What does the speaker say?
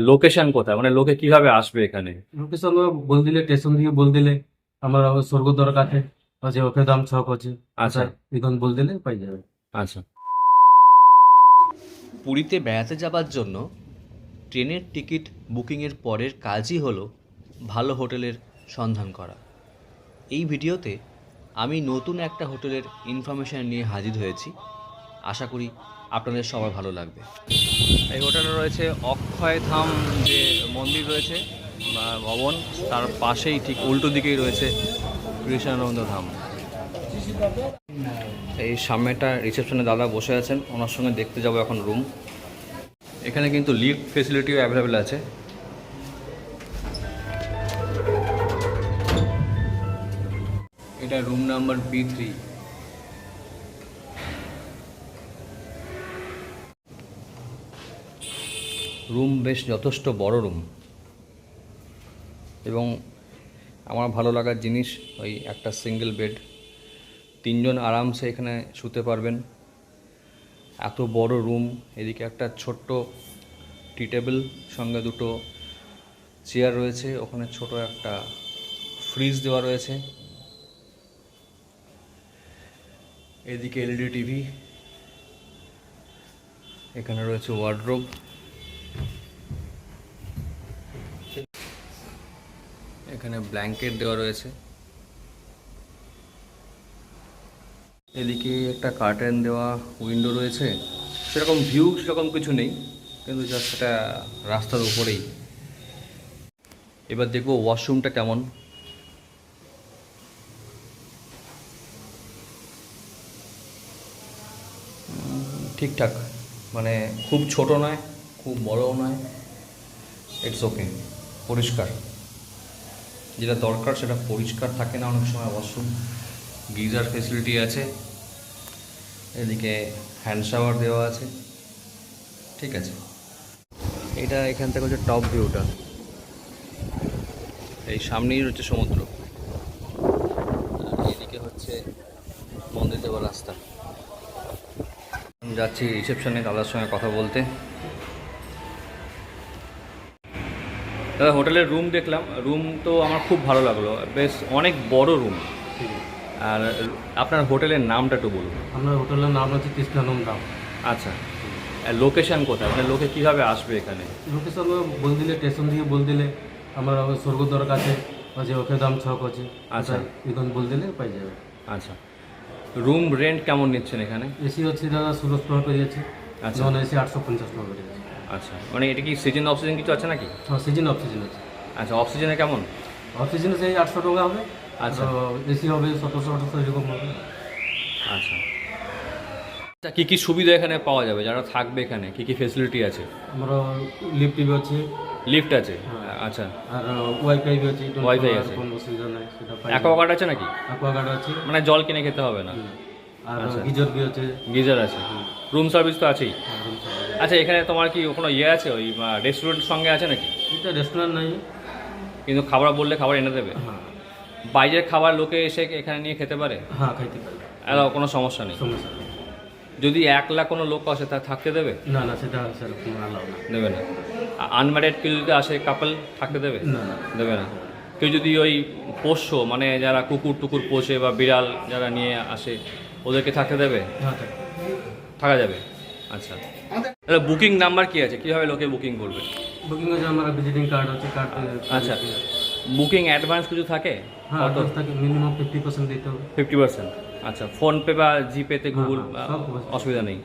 Location কোথায়? মানে লোকে কীভাবে আসবে এখানে? লোকেশন বল দিলে স্টেশন থেকে বল দিলে। আমার স্বর্গদ্বার কাছে আছে। ওকে দাম ছক আছে। আচ্ছা। এখন বল দিলে পাই যাবে। আচ্ছা। পুরীতে বেড়াতে যাবার জন্য ট্রেনের টিকিট বুকিংয়ের পরের কাজই হলো ভালো হোটেলের সন্ধান করা। এই ভিডিওতে আমি নতুন একটা হোটেলের ইনফরমেশন নিয়ে হাজির হয়েছি। আশা করি আপনাদের সবার ভালো লাগবে। এই হোটেলে রয়েছে অক্ষয় ধাম যে মন্দির রয়েছে ভবন, তার পাশেই ঠিক উল্টো দিকেই রয়েছে কৃষ্ণানন্দ ধাম। এই সামনেটা রিসেপশনে দাদা বসে আছেন, ওনার সঙ্গে দেখতে যাব এখন রুম এখানে কিন্তু লিফট ফেসিলিটিও অ্যাভেলেবেল আছে। এটা রুম নাম্বার বি রুম বেশ যথেষ্ট বড় রুম এবং আমার ভালো লাগার জিনিস ওই একটা সিঙ্গেল বেড তিনজন আরামসে এখানে শুতে পারবেন। এত বড় রুম এদিকে একটা ছোট্ট টি টেবিল সঙ্গে দুটো চেয়ার রয়েছে, ওখানে ছোট একটা ফ্রিজ দেওয়া রয়েছে। এদিকে এলইডি টিভি এখানে রয়েছে ওয়ার্ড্রোব এখানে ব্ল্যাঙ্কেট দেওয়া রয়েছে। এদিকে একটা কার্টেন দেওয়া উইন্ডো রয়েছে। সেরকম ভিউ সেরকম কিছু নেই, কিন্তু জাস্ট সেটা রাস্তার উপরেই। এবার দেখব ওয়াশরুমটা কেমন। ঠিকঠাক মানে খুব ছোট নয়, খুব বড়ও নয় ইটস ওকে পরিষ্কার। যেটা দরকার সেটা পরিষ্কার থাকে না অনেক সময় ওয়াশরুম গিজার ফেসিলিটি আছে। এদিকে হ্যান্ড শাওয়ার দেওয়া আছে। ঠিক আছে। এটা এখান থেকে হচ্ছে টপ ভিউটা এই সামনেই হচ্ছে সমুদ্র। এদিকে হচ্ছে মন্দির যাওয়ার রাস্তা। আমি যাচ্ছি রিসেপশনে দাদার সঙ্গে কথা বলতে। দাদা হোটেলের রুম দেখলাম। রুম তো আমার খুব ভালো লাগল। বেশ অনেক বড় রুম আর আপনার হোটেলের নামটা একটু বলুন। আপনার হোটেলের নাম হচ্ছে কৃষ্ণানন্দ ধাম। আচ্ছা। লোকেশন কোথায়? মানে লোকে কীভাবে আসবে এখানে? লোকেশন বল দিলে স্টেশন থেকে বল দিলে আমার স্বর্গদ্বার কাছে আছে ওকে দাম ছক আছে আচ্ছা। এখন বল দিলে পাই যাবে। আচ্ছা। রুম রেন্ট কেমন নিচ্ছেন এখানে? এসি হচ্ছে দাদা ষোলোশো টাকা পেয়ে যাচ্ছে। আচ্ছা। নন এসি আটশো পঞ্চাশ টাকা পেয়ে যাচ্ছে। আচ্ছা মানে এটা কি সিজন অফ সিজন কিছু আছে নাকি? হ্যাঁ সিজন অফ সিজন আছে। আচ্ছা অফ সিজনে কেমন? অফ সিজনে সেই আটশো টাকা হবে। আচ্ছা। এসি হবে সতেরোশো আঠারোশো এরকম হবে। আচ্ছা। আচ্ছা কী কী সুবিধা এখানে পাওয়া যাবে? যারা থাকবে এখানে কী কী ফেসিলিটি আছে? আমরা লিফট টিভি আছে। লিফট আছে? হ্যাঁ। আচ্ছা। আর ওয়াইফাই আছে। Wi-Fi আছে। কোনো অসুবিধা নাই সেটা অ্যাকোয়াগার্ড আছে নাকি? অ্যাকোয়াগার্ড আছে। মানে জল কিনে খেতে হবে না? আর আচ্ছা। গিজার আছে। গিজার আছে। রুম সার্ভিস তো আছেই। আর room service। আচ্ছা এখানে তোমার কি কোনো ইয়ে আছে? ওই রেস্টুরেন্ট সঙ্গে আছে নাকি? এটা রেস্টুরেন্ট নাই। কিন্তু খাবার বললে খাবার এনে দেবে? হ্যাঁ। বাইরের খাবার লোকে এসে এখানে নিয়ে খেতে পারে? হ্যাঁ খাইতে পারি। এলাও কোনো সমস্যা নেই? সমস্যা। যদি একলা কোনো লোক আসে তা থাকতে দেবে? না না সেটা দেবে না। আনম্যারিড কেউ যদি আসে কাপল থাকতে দেবে? দেবে না। কেউ যদি ওই পোষ্য মানে যারা কুকুর টুকুর পোষে বা বিড়াল যারা নিয়ে আসে ওদেরকে থাকতে দেবে? হ্যাঁ থাকা যাবে? আচ্ছা। তাহলে বুকিং নাম্বার কি আছে? কীভাবে লোকে বুকিং করবে? বুকিং আছে আমার ভিজিটিং কার্ড আছে কার্ড আচ্ছা। বুকিং অ্যাডভান্স কিছু থাকে? হ্যাঁ কত? advance থাকে মিনিমাম ফিফটি পার্সেন্ট দিতে হবে। ফিফটি পার্সেন্ট আচ্ছা ফোনপে বা জিপেতে গুগল হ্যাঁ, নেই। অসুবিধা নেই।